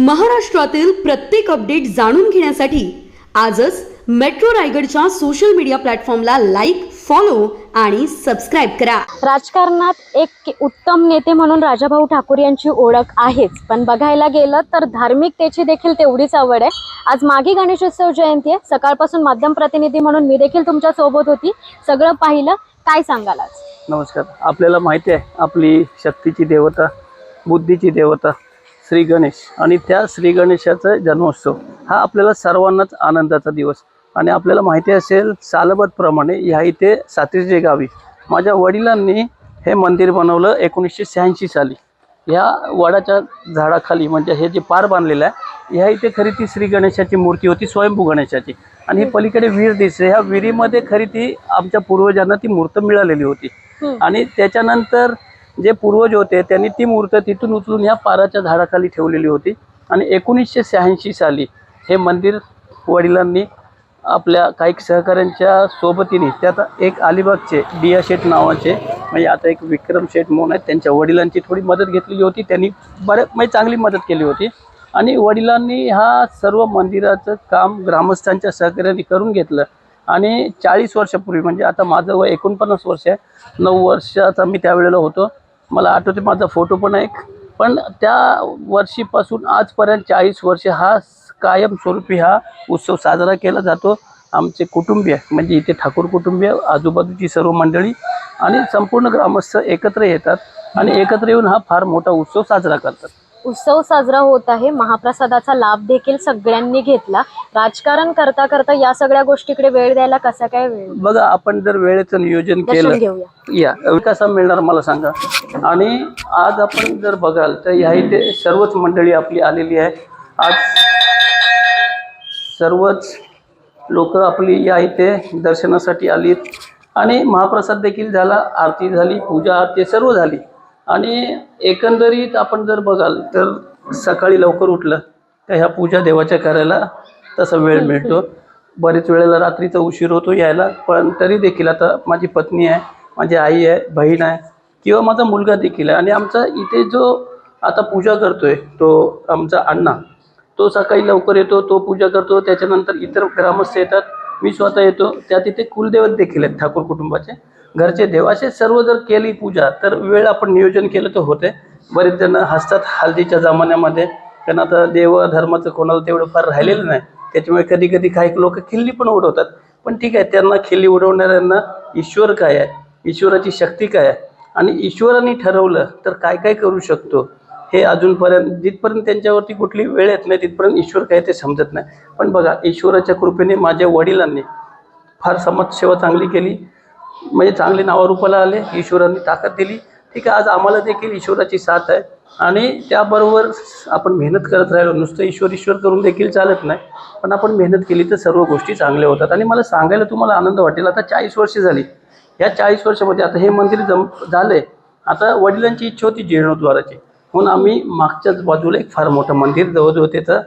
महाराष्ट्रातील प्रत्येक अपडेट जाणून घेण्यासाठी आजच मेट्रो रायगडच्या सोशल मीडिया प्लॅटफॉर्मला लाईक फॉलो आणि सबस्क्राईब करा. राजकारणात एक उत्तम नेते म्हणून राजाभाऊ ठाकूर यांची ओळख आहेच. पण बघायला गेलं तर धार्मिकतेची देखील तेवढीच आवड आहे. आज मागे गणेशोत्सव जयंती आहे. सकाळपासून माध्यम प्रतिनिधी म्हणून मी देखील तुमच्यासोबत होती. सगळं पाहिलं. काय सांगाल आज? नमस्कार. आपल्याला माहिती आहे आपली शक्तीची देवता बुद्धीची देवता श्री गणेश आणि त्या श्री गणेशाचा जन्मोत्सव हा आपल्याला सर्वांनाच आनंदाचा दिवस. आणि आपल्याला माहिती असेल सालबतप्रमाणे ह्या इथे सातिर्जे गावी माझ्या वडिलांनी हे मंदिर बनवलं एकोणीसशे शहाऐंशी साली. ह्या वडाच्या झाडाखाली म्हणजे हे जे पार बांधलेलं आहे ह्या इथे खरी ती श्री गणेशाची मूर्ती होती स्वयंभू गणेशाची. आणि ही पलीकडे विहीर दिसते ह्या विहिरीमध्ये खरी ती आमच्या पूर्वजांना ती मूर्त मिळालेली होती. आणि त्याच्यानंतर जे पूर्वज होते त्यांनी ती मूर्त तिथून उचलून ह्या पाराच्या झाडाखाली ठेवलेली होती. आणि एकोणीसशे शहाऐंशी साली हे मंदिर वडिलांनी आपल्या काही सहकाऱ्यांच्या सोबतीने त्यात एक अलिबागचे डिया शेठ नावाचे म्हणजे आता एक विक्रम शेठ म्हणून आहेत त्यांच्या वडिलांची थोडी मदत घेतलेली होती. त्यांनी बऱ्या म्हणजे चांगली मदत केली होती. आणि वडिलांनी हा सर्व मंदिराचं काम ग्रामस्थांच्या सहकार्याने करून घेतलं. आणि चाळीस वर्षापूर्वी म्हणजे आता माझं वय एकोणपन्नास वर्ष आहे नऊ वर्षाचा मी त्यावेळेला होतो. मला आठवते माझा फोटो पण आहे एक. पण त्या वर्षीपासून आजपर्यंत चाळीस वर्ष हा कायमस्वरूपी हा उत्सव साजरा केला जातो आमचे कुटुंबीय म्हणजे इथे ठाकूर कुटुंबीय आजूबाजूची सर्व मंडळी आणि संपूर्ण ग्रामस्थ एकत्र येतात आणि एकत्र येऊन हा फार मोठा उत्सव साजरा करतात उत्सव साजरा होत आहे. महाप्रसादाचा लाभ देखील सगळ्यांनी घेतला. राजकारण करता करता या सगळ्या गोष्टीकडे वेळ द्यायला कसा काय वेळ? बघा आपण जर वेळेचं नियोजन दर्शन केलं घेऊया. या कसा मिळणार मला सांगा. आणि आज आपण जर बघाल तर ह्या इथे सर्वच मंडळी आपली आलेली आहे आज सर्वच लोक आपली या इथे दर्शनासाठी आलीत. आणि महाप्रसाद देखील झाला आरती झाली पूजा आरती सर्व झाली. आणि एकंदरीत आपण जर बघाल तर सकाळी लवकर उठलं तर ह्या पूजा देवाच्या करायला तसा वेळ मिळतो. बरेच वेळेला रात्रीचा उशीर होतो यायला पण तरी देखील आता माझी पत्नी आहे माझी आई आहे बहीण आहे किंवा माझा मुलगा देखील आहे. आणि आमचा इथे जो आता पूजा करतोय तो आमचा अण्णा तो सकाळी लवकर येतो तो पूजा करतो. त्याच्यानंतर इतर ग्रामस्थ येतात मी स्वतः येतो. त्या तिथे कुलदैवत देखील आहेत ठाकूर कुटुंबाचे. घरचे देवाचे सर्व जर केली पूजा तर वेळ आपण नियोजन केलं तर होते. बरेच जण हसतात हल्दीच्या जमान्यामध्ये. कारण आता देव धर्माचं कोणाला तेवढं फार राहिलेलं नाही. त्याच्यामुळे कधी कधी काही लोक खिल्ली पण उडवतात. पण ठीक आहे त्यांना खिल्ली उडवणाऱ्यांना ईश्वर काय आहे? ईश्वराची शक्ती काय आहे? आणि ईश्वराने ठरवलं तर काय काय करू शकतो? हे अजूनपर्यंत जिथपर्यंत त्यांच्यावरती कुठली वेळ येत नाही तिथपर्यंत ईश्वर काय ते समजत नाही. पण बघा ईश्वराच्या कृपेने माझ्या वडिलांनी फार समाजसेवा चांगली केली. म्हणजे चांगले नावारूपाला आले ईश्वरांनी ताकद दिली. ठीक आहे आज आम्हाला देखील ईश्वराची साथ आहे. आणि त्याबरोबर आपण मेहनत करत राहिलो नुसतं ईश्वर ईश्वर करून देखील चालत नाही. पण आपण मेहनत केली तर सर्व गोष्टी चांगल्या होतात. आणि मला सांगायला तुम्हाला आनंद वाटेल. आता चाळीस वर्ष झाली. या चाळीस वर्षामध्ये आता हे मंदिर जम झालंय. आता वडिलांची इच्छा होती जीर्णोद्वाराची म्हणून आम्ही मागच्याच बाजूला एक फार मोठं मंदिर जवळजवळ त्याचा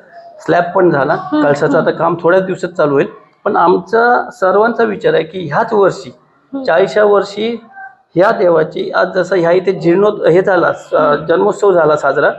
स्लॅब पण झाला. कळसाचं आता काम थोड्याच दिवसात चालू होईल. पण आमचा सर्वांचा विचार आहे की ह्याच वर्षी हो चाळीसच्या वर्षी ह्या देवाची आज जसं ह्या इथे जीर्णो हे झाला जन्मोत्सव झाला साजरा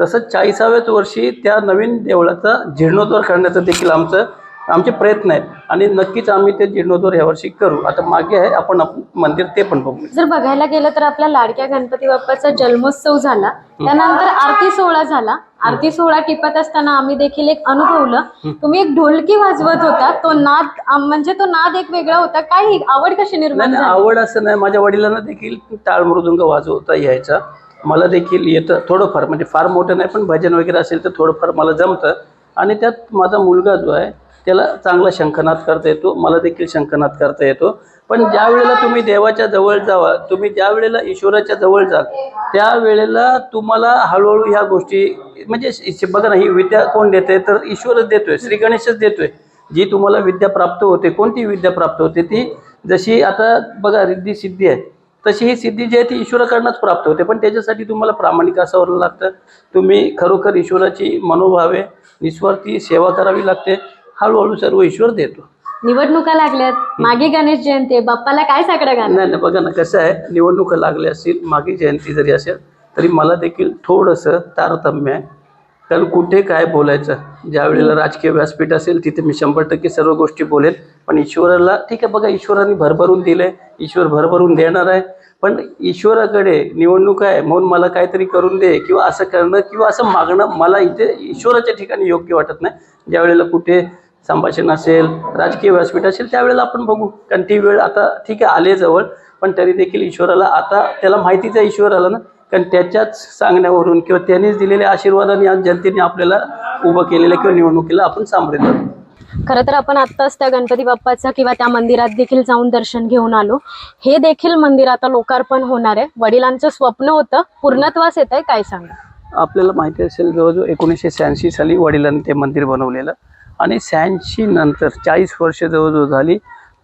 तसंच चाळीसाव्याच वर्षी त्या नवीन देवळाचा जीर्णोद्धार करण्याचं देखील आमचं आमचे प्रयत्न आहेत. आणि नक्कीच आम्ही ते जीर्णोद्धार ह्यावर्षी करू. आता मागे आहे आपण आप- मंदिर ते पण बघू. जर बघायला गेलं तर आपल्या लाडक्या गणपती बाप्पाचा जन्मोत्सव झाला. त्यानंतर आरती सोहळा झाला. आरती सोहळा टिपत असताना आम्ही देखील एक अनुभवलं. तुम्ही एक ढोलकी वाजवत होता. तो नाद म्हणजे तो नाद एक वेगळा होता. काय आवड कशी निर्माण आवड असं नाही. माझ्या वडिलांना देखील टाळ मृदुंग वाजवता यायचा. मला देखील येतं थोडंफार. म्हणजे फार मोठं नाही पण भजन वगैरे असेल तर थोडंफार मला जमतं. आणि त्यात माझा मुलगा जो आहे त्याला चांगला शंखनाद करता येतो मला देखील शंखनाद करता येतो. पण ज्या वेळेला तुम्ही देवाच्या जवळ जावा तुम्ही ज्या वेळेला ईश्वराच्या जवळ जाल त्या वेळेला तुम्हाला हळूहळू ह्या गोष्टी म्हणजे बघा ना ही विद्या कोण देते? तर ईश्वरच देतोय श्री गणेशच देतोय. जी तुम्हाला विद्या प्राप्त होते कोणती विद्या प्राप्त होते ती? जशी आता बघा रिद्धी सिद्धी आहे. तशी ही सिद्धी जी आहे ती ईश्वराकडनंच प्राप्त होते पण त्याच्यासाठी तुम्हाला प्रामाणिक असावं लागतं. तुम्ही खरोखर ईश्वराची मनोभावे निस्वार्थी सेवा करावी लागते. हळूहळू सर्व ईश्वर देतो. निवडणुका लागल्यात. मागे गणेश जयंती आहे. बाप्पाला काय साकडं घाल नाही नाही बघा ना कसं आहे निवडणुका लागल्या असतील मागे जयंती जरी असेल तरी मला देखील थोडंसं तारतम्य आहे. कारण कुठे काय बोलायचं? ज्या वेळेला राजकीय व्यासपीठ असेल तिथे मी शंभर टक्के सर्व गोष्टी बोलेन. पण ईश्वराला ठीक आहे बघा ईश्वराने भरभरून दिलंय. ईश्वर भरभरून देणार आहे. पण ईश्वराकडे निवडणूक आहे म्हणून मला काहीतरी करून दे किंवा असं करणं किंवा असं मागणं मला इथे ईश्वराच्या ठिकाणी योग्य वाटत नाही. ज्या वेळेला कुठे संभाषण असेल राजकीय व्यासपीठ असेल त्यावेळेला आपण बघू. कारण ती वेळ आता ठीक आहे आले जवळ पण तरी देखील ईश्वराला आता त्याला माहितीच आहे ईश्वराला ना. कारण त्याच्याच सांगण्यावरून किंवा त्यांनीच दिलेल्या आशीर्वादाने आज जनतेने आपल्याला उभं केलेलं किंवा निवडणुकीला आपण सामोरे जातो खरं तर आपण आत्ताच त्या गणपती बाप्पाचं किंवा त्या मंदिरात देखील जाऊन दर्शन घेऊन आलो. हे देखील मंदिर आता लोकार्पण होणार आहे. वडिलांचं स्वप्न होतं. पूर्णत्वास येत आहे काय सांगा? आपल्याला माहिती असेल जवळजवळ एकोणीसशे शहाऐंशी साली वडिलांनी ते मंदिर बनवलेलं. आणि शहाऐंशी नंतर चाळीस वर्ष जवळजवळ झाली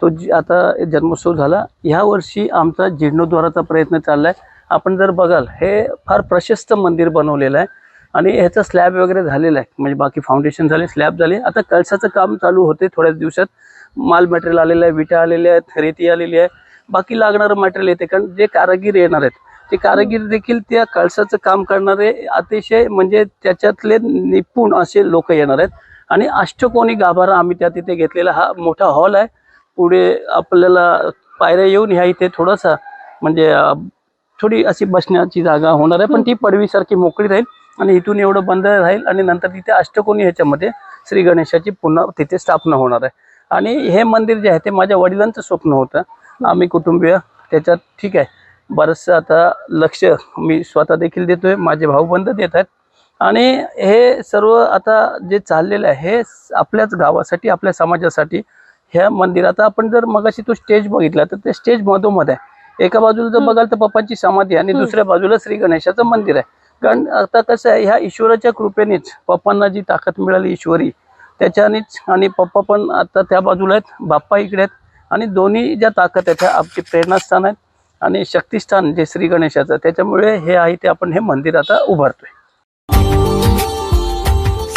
तो जी आता जन्मोत्सव झाला. ह्या वर्षी आमचा जीर्णोद्वाराचा प्रयत्न चालला आहे आपण जर बघाल हे फार प्रशस्त मंदिर बनवलेलं आहे आणि ह्याचा स्लॅब वगैरे झालेला आहे. म्हणजे बाकी फाउंडेशन झाले स्लॅब झाले. आता कळसाचं काम चालू होते थोड्याच दिवसात. माल मटेरियल आलेलं आहे विटा आलेल्या आहेत रेती आलेली आहे. बाकी लागणारं मटेरियल येते. कारण जे कारागीर येणार आहेत ते कारागीर देखील त्या कळसाचं काम करणारे अतिशय म्हणजे त्याच्यातले निपुण असे लोक येणार आहेत. आणि अष्टकोनी गाभारा आम्ही त्या तिथे घेतलेला हा मोठा हॉल आहे. पुढे आपल्याला पायऱ्या येऊन ह्या इथे थोडासा म्हणजे थोडी अशी बसण्याची जागा होणार आहे. पण ती पडवीसारखी मोकळी राहील आणि इथून एवढं बंद राहील आणि नंतर तिथे अष्टकोनी ह्याच्यामध्ये श्री गणेशाची पुन्हा तिथे स्थापना होणार आहे. आणि हे मंदिर जे आहे ते माझ्या वडिलांचं स्वप्न होतं. आम्ही कुटुंबीय त्याच्यात ठीक आहे. बरंचसं आता लक्ष मी स्वतः देखील देतोय माझे भाऊबंद देत आहेत. आणि हे सर्व आता जे चाललेलं आहे हे आपल्याच गावासाठी आपल्या समाजासाठी ह्या मंदिरात आपण जर मगाशी तो स्टेज बघितला तर ते स्टेज मधोमध आहे. एका बाजूला जर बघाल तर पप्पांची समाधी आहे आणि दुसऱ्या बाजूला श्री गणेशाचं मंदिर आहे. कारण आता कसं आहे ह्या ईश्वराच्या कृपेनेच पप्पांना जी ताकद मिळाली ईश्वरी त्याच्यानेच आणि पप्पा पण आता त्या बाजूला आहेत बाप्पा इकडे आहेत आणि दोन्ही ज्या ताकद आहेत त्या आमची प्रेरणास्थान आहेत आणि शक्तिस्थान जे श्री गणेशाचं त्याच्यामुळे हे आहे ते आपण हे मंदिर आता उभारतोय.